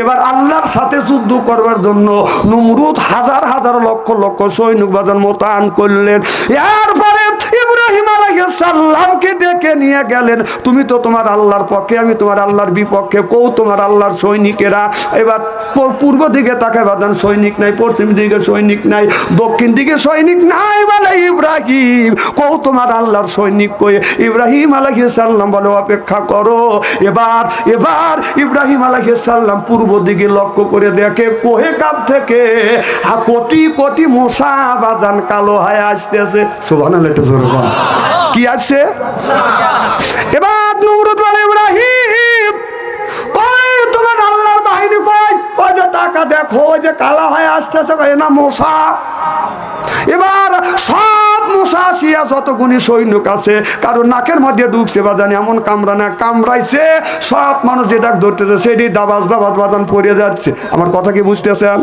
এবার আল্লাহর সাথে যুদ্ধ করবার জন্য নমরুদ হাজার হাজার লক্ষ লক্ষ সৈনিক বাজার মোতায়েন করলেন। এরপরে ইব্রাহিম আলাইহিস সালামকে নিয়ে গেলেন, তুমি তো তোমার আল্লাহর পক্ষে, আমি তোমার আল্লাহর বিপক্ষে কৌ তোমার আল্লাহর সৈনিকেরা। এবার পূর্ব দিকে তাকায় বাদান, সৈনিক নাই, পশ্চিম দিকে সৈনিক নাই, দক্ষিণ দিকে সৈনিক নাই বলে ইব্রাহিম। কৌ তোমার আল্লাহর সৈনিক কই? ইব্রাহিম আলাইহিস সালাম বলে, অপেক্ষা করো। এবার এবার ইব্রাহিম আলাইহিস সালাম পূর্ব দিকে লক্ষ্য করে দেখে, কোহে কাপ থেকে কোটি কোটি মশা বাদান কালো হয়ে আসতেছে। সুবহানাল্লাহ, একটু জোরে। কি আছে? এবার নমরুদ বলে, ইব্রাহিম তোমার আল্লাহর বাহিনী কয় ওই যে টাকা দেখো যে কালা হয়ে আসতেছে না মশা এবার সব মশা আসিয়া যতগুনি সৈনিক আছে কারণ নাকের মধ্যে ঢুকছে বাদান এমন কামড়া না কামড়াইছে, সব মানুষ যেটা ধরতেছে, সেটি দাবাজ দাবাজ বাদান পড়ে যাচ্ছে। আমার কথা কি বুঝতেছেন?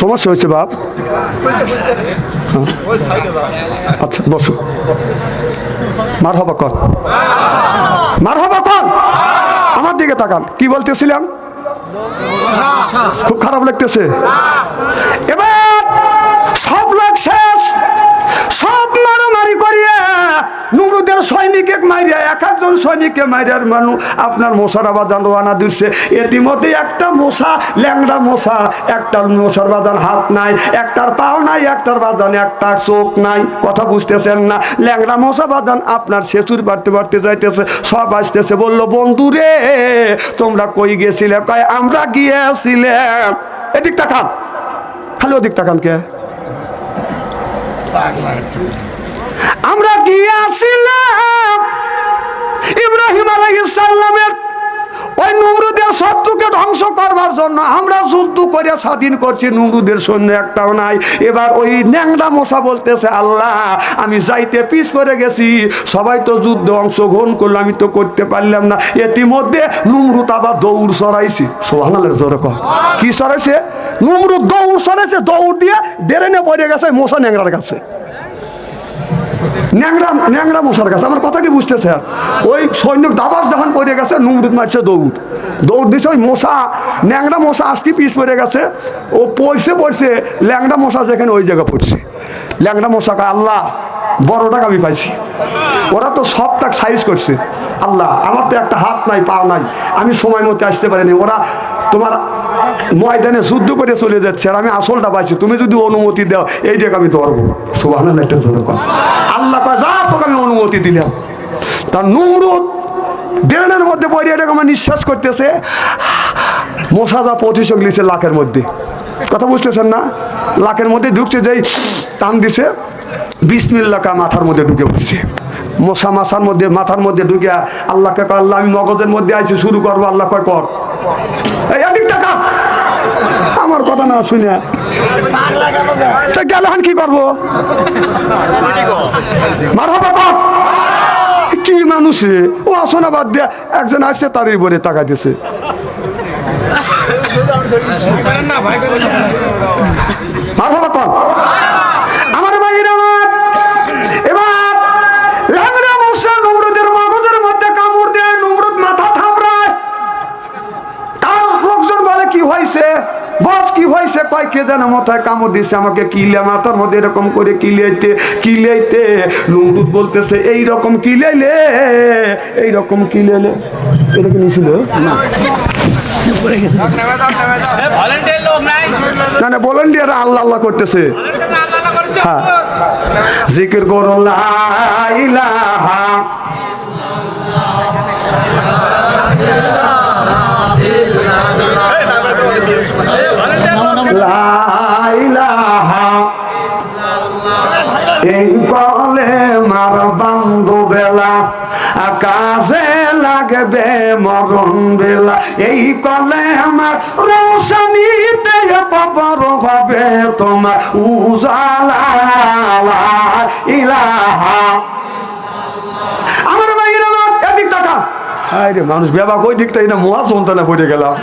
সমস্যা হয়েছে বাপ? আচ্ছা বসো। মার হবা কন মার হবা কন আমার দিকে তাকান। কি বলতেছিলাম? খুব খারাপ লাগতেছে। এবার নুরুদের সৈনিকে মারিয়া এক একজন সৈনিককে মারিয়ার মানুষ আপনার মশারা বাদান রোয়ানা দিচ্ছে ইতিমধ্যে একটা মশা, ল্যাংড়া মশা, একটার মশার বাদান হাত নাই, একটার পাও নাই, একটার বাদান একটা চোখ নাই। কথা বুঝতেছেন না? ল্যাংড়া মশা বাদান আপনার শেষুর বাড়তে বাড়তে যাইতেছে, সব আসতেছে, বলল, বন্ধু রে, তোমরা কই গেছিলে? কয়, আমরা গিয়েছিলাম। এদিক তাকান। খালি ওদিক তাকান কে? আমরা গিয়েছিলাম। ইব্রাহিম আলাইহিস সালামের ওই নমরুদের শত্রুকে ধ্বংস করবার জন্য আমরা যুদ্ধ করে স্বাধীন করছি, নমরুদের সৈন্য একটাও নাই। এবার ওই ন্যাংরা মশা বলতেছে, আল্লাহ, আমি যাইতে পিস পড়ে গেছি। সবাই তো যুদ্ধে অংশগ্রহণ করল, আমি তো করতে পারলাম না। ইতিমধ্যে নমরুদ আবার দৌড় সরাইছি। সোহানালের জোরে কর কি সরাইছে? নমরুদ দৌড় সরাইছে, দৌড় দিয়ে ডেরেনে পড়ে গেছে মশা ন্যাংরার কাছে। ন্যাংরা ন্যাংরা মশার কাছে। আমার কথা কি বুঝতেছে? ওই সৈনিক দাবাস যখন পড়ে গেছে, নুমরুদ মারছে দৌড়। দৌড় দিছে ওই মশা, ন্যাংরা মশা আসতে পিস পড়ে গেছে। ও পড়ছে পড়ছে, ল্যাংড়া মশা যেখানে ওই জায়গা পড়ছে। ল্যাংড়া মশাকে আল্লাহ, বড় টাকা আমি পাইছি। ওরা তো সবটা সাইজ করছে। আল্লাহ, আমার তো একটা হাত নাই, পা নাই। আমি সময় মতো আসতে পারিনি। ওরা তোমার ময়দানে যুদ্ধ করে চলে যাচ্ছে আর আমি আসলটা পাইছি। তুমি যদি অনুমতি দাও, এই দিকে আমি ধরবো। কর। আল্লাহ যা তোকে আমি অনুমতি দিলাম। তার নুমরুদ ড্রেনের মধ্যে পড়ে আমার নিঃশ্বাস করতেছে। মশা যা প্রতিশোধ নিছে লাখের মধ্যে। কথা বুঝতেছেন না? লাখের মধ্যে ঢুকছে, যেই টান দিছে বিসমিল্লাকা মাথার মধ্যে ঢুকে পড়ছে। মশা মাথার মধ্যে মাথার মধ্যে ঢুকে আল্লাহকে কয়, আল্লাহ, আমি মগজের মধ্যে আইছি, শুরু করব, আল্লাহ কয়, কর। এদিক টাকা আমার কথা না শুনে। তা গেল হান কি করব? মার হবে কর। কি মানুষ? ও আসনা বাদ দিয়ে একজন আসছে, তারই বলে টাকা দিছে। মার হবে হয়েছে কয় কে যেন মাথায় কামড় দিছে আমাকে কিলে মাথার মধ্যে এরকম করে কিলাইতে কিলাইতে নমরুদ বলতেছে এই রকম কিলাইলে এই রকম কিলাইলে এটা কি নিছিল না। ভলেন্টিয়ার না না বলেন দিয়ে আল্লাহ আল্লাহ করতেছে। হ্যাঁ। জিকির করো লা ইলাহা লা বান্ধু বেলা আকাশে লাগবে মরণ বেলা। এই কলে আমার রোশনীতে কবর হবে তোমার উজালা, ইলাহা। আমার আমার এদিক টাকা আরে মানুষ বেবা কই দিকটা না মহা সন্তানে পড়ে গেলাম।